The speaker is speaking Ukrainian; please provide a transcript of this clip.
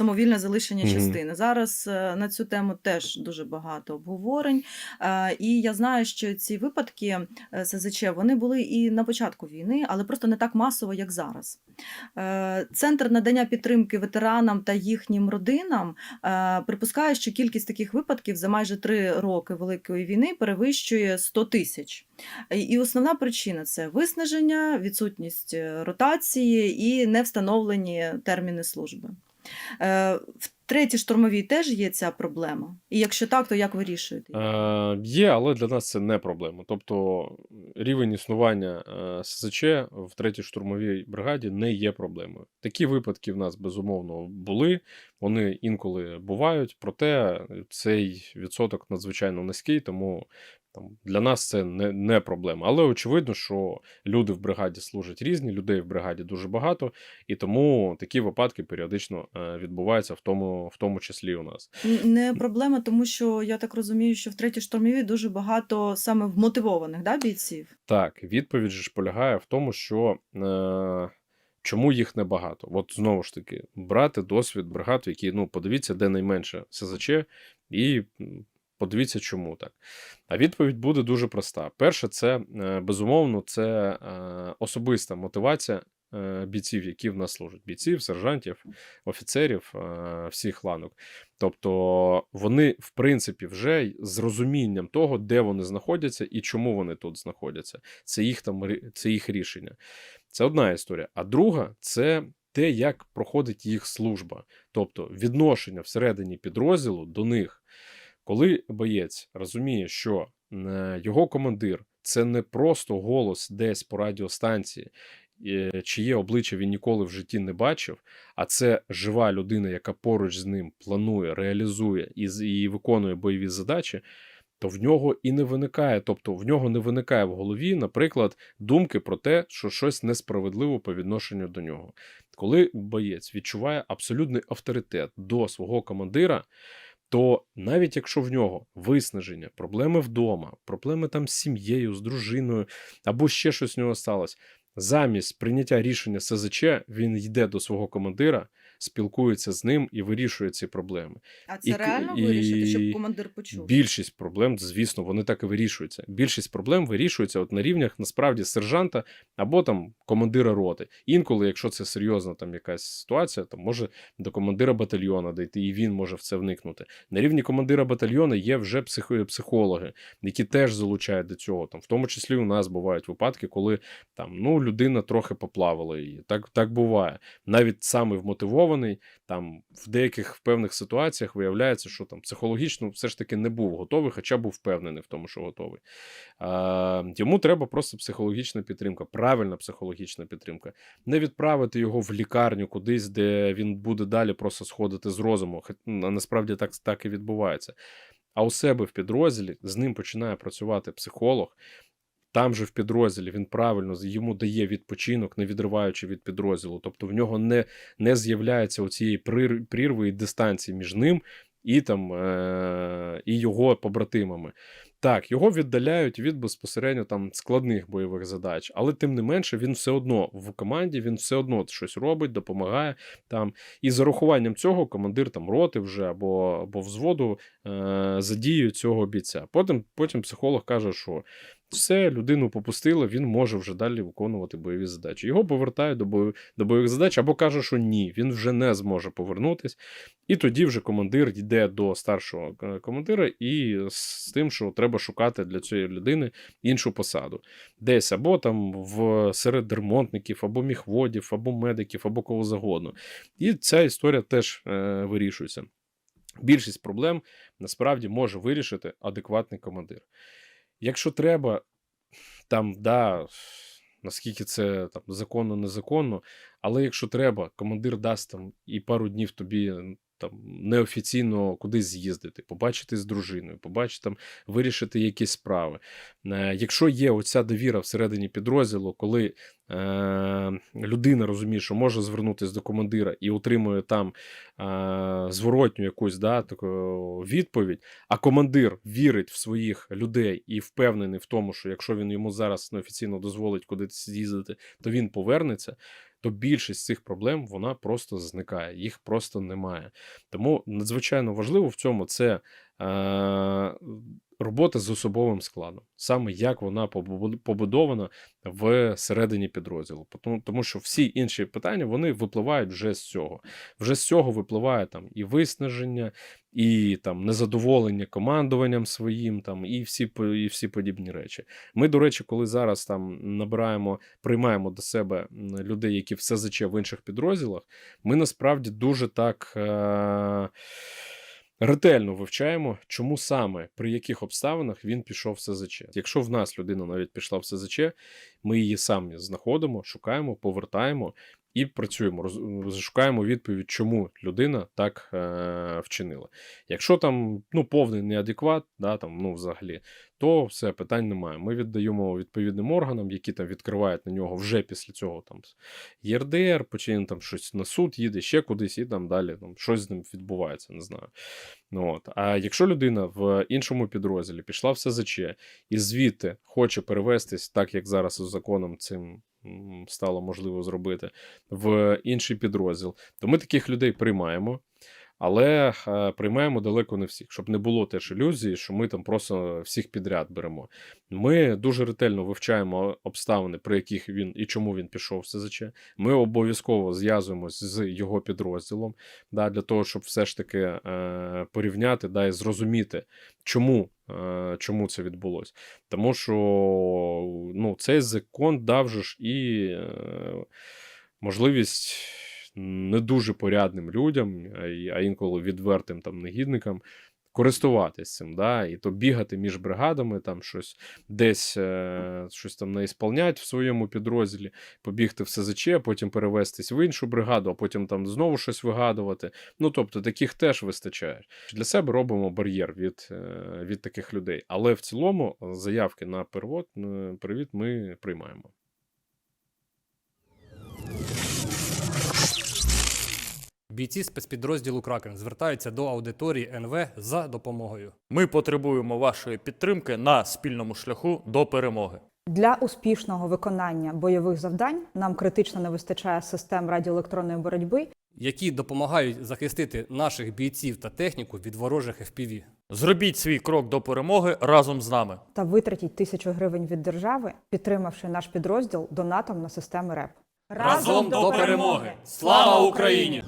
самовільне залишення Мгм. частини. Зараз е, на цю тему теж дуже багато обговорень. Е, І я знаю, що ці випадки е, СЗЧ вони були і на початку війни, але просто не так масово, як зараз. Центр надання підтримки ветеранам та їхнім родинам припускає, що кількість таких випадків за майже три роки Великої війни перевищує 100 тисяч. І- основна причина це виснаження, відсутність ротації і не встановлені терміни служби. Е, В третій штурмовій теж є ця проблема. І якщо так, то як вирішуєте? Е, є, але для нас це не проблема. Тобто рівень існування е, СЗЧ в третій штурмовій бригаді не є проблемою. Такі випадки в нас безумовно були. Вони інколи бувають, проте цей відсоток надзвичайно низький, тому там для нас це не, не проблема. Але очевидно, що люди в бригаді служать різні, людей в бригаді дуже багато, і тому такі випадки періодично е, відбуваються, в тому, в тому числі у нас. Не проблема, тому що я так розумію, що в третій штурмовій дуже багато саме вмотивованих да, бійців. Так, відповідь ж полягає в тому, що е, чому їх небагато. От знову ж таки, брати досвід бригад, які, ну, подивіться, де найменше СЗЧ, і подивіться, чому так. А відповідь буде дуже проста. Перше, це е, безумовно, це е, особиста мотивація. е, Бійців, які в нас служать, бійців, сержантів, офіцерів всіх ланок. Тобто вони, в принципі, вже з розумінням того, де вони знаходяться і чому вони тут знаходяться. Це їх там це їх рішення. Це одна історія. А друга це те, як проходить їх служба, тобто відношення всередині підрозділу до них. Коли боєць розуміє, що е, його командир це не просто голос десь по радіостанції, е, чиє обличчя він ніколи в житті не бачив, а це жива людина, яка поруч з ним планує, реалізує і, виконує бойові задачі, то в нього і не виникає, тобто в нього не виникає в голові, наприклад, думки про те, що щось несправедливо по відношенню до нього. Коли боєць відчуває абсолютний авторитет до свого командира, то навіть якщо в нього виснаження, проблеми вдома, проблеми там з сім'єю, з дружиною або ще щось в нього сталося, замість прийняття рішення СЗЧ він йде до свого командира, спілкується з ним і вирішує ці проблеми. А це І реально і вирішити, щоб командир почув? Більшість проблем, звісно, вони так і вирішуються. Більшість проблем вирішується от на рівнях насправді сержанта або там командира роти. Інколи, якщо це серйозна там якась ситуація, то може до командира батальйона дійти, і він може в це вникнути. На рівні командира батальйона є вже психо- психологи, які теж залучають до цього. Там, в тому числі у нас бувають випадки, коли там ну людина трохи поплавила її. Так, так буває. Навіть саме вмотивований, там в деяких певних ситуаціях виявляється, що там психологічно все ж таки не був готовий, хоча був впевнений в тому, що готовий. А, йому треба просто психологічна підтримка, правильна психологічна підтримка. Не відправити його в лікарню кудись, де він буде далі просто сходити з розуму. Насправді так, так і відбувається. А у себе в підрозділі з ним починає працювати психолог. Там же в підрозділі він правильно йому дає відпочинок, не відриваючи від підрозділу. Тобто в нього не, не з'являється оцієї прірви і дистанції між ним і там е- і його побратимами. Так, його віддаляють від безпосередньо там складних бойових задач, але тим не менше він все одно в команді, він все одно щось робить, допомагає там. І з урахуванням цього командир там роти вже або, або взводу е- задіює цього бійця. Потім, потім психолог каже, що все, людину попустили, він може вже далі виконувати бойові задачі. Його повертають до, бою, до бойових задач, або каже, що ні, він вже не зможе повернутись. І тоді вже командир йде до старшого е, командира і з тим, що треба шукати для цієї людини іншу посаду. Десь або там в серед ремонтників, або міхводів, або медиків, або кого завгодно. І ця історія теж е, вирішується. Більшість проблем насправді може вирішити адекватний командир. Якщо треба, там, да, наскільки це там законно, незаконно, але якщо треба, командир дасть там і пару днів тобі там неофіційно кудись з'їздити, побачити з дружиною, побачити там, вирішити якісь справи. Е, Якщо є оця довіра всередині підрозділу, коли е, людина розуміє, що може звернутися до командира і отримує там е, зворотню якусь да, таку відповідь, а командир вірить в своїх людей і впевнений в тому, що якщо він йому зараз неофіційно дозволить кудись з'їздити, то він повернеться. То більшість цих проблем вона просто зникає, їх просто немає. Тому надзвичайно важливо в цьому це е, робота з особовим складом, саме як вона побудована в середині підрозділу. Тому, що всі інші питання вони випливають вже з цього. Вже з цього випливає там і виснаження, і там незадоволення командуванням своїм, там і всі і всі подібні речі. Ми, до речі, коли зараз там набираємо, приймаємо до себе людей, які в СЗЧ в інших підрозділах, ми насправді дуже так. Е- Ретельно вивчаємо, чому саме при яких обставинах він пішов в СЗЧ. Якщо в нас людина навіть пішла в СЗЧ, ми її самі знаходимо, шукаємо, повертаємо і працюємо, роз- шукаємо відповідь, чому людина так е, вчинила. Якщо там ну, повний неадекват, да, там, ну, взагалі, то все питань немає. Ми віддаємо відповідним органам, які там відкривають на нього вже після цього там ЄРДР, потім там щось на суд їде, ще кудись, і там далі там, щось з ним відбувається, не знаю. Ну, от. А якщо людина в іншому підрозділі пішла в СЗЧ і звідти хоче перевестись, так як зараз з законом цим стало можливо зробити, в інший підрозділ, то ми таких людей приймаємо. Але е, приймаємо далеко не всіх, щоб не було теж ілюзії, що ми там просто всіх підряд беремо. Ми дуже ретельно вивчаємо обставини, при яких він і чому він пішов в СЗЧ. Ми обов'язково зв'язуємось з його підрозділом, да, для того, щоб все ж таки е, порівняти да, і зрозуміти, чому, е, чому це відбулося. Тому що ну, цей закон дав же ж і е, можливість не дуже порядним людям, а інколи відвертим там негідникам. Користуватись цим, да, і то бігати між бригадами, там щось десь е, щось там не ісполнять в своєму підрозділі, побігти в СЗЧ, потім перевестись в іншу бригаду, а потім там знову щось вигадувати. Ну тобто таких теж вистачає. Для себе робимо бар'єр від, е, від таких людей. Але в цілому заявки на перевод, е, привіт ми приймаємо. Бійці спецпідрозділу Кракен звертаються до аудиторії НВ за допомогою. Ми потребуємо вашої підтримки на спільному шляху до перемоги. Для успішного виконання бойових завдань нам критично не вистачає систем радіоелектронної боротьби які допомагають захистити наших бійців та техніку від ворожих FPV. Зробіть свій крок до перемоги разом з нами. та витратіть тисячу гривень від держави, підтримавши наш підрозділ донатом на системи РЕП. Разом до перемоги! Слава Україні!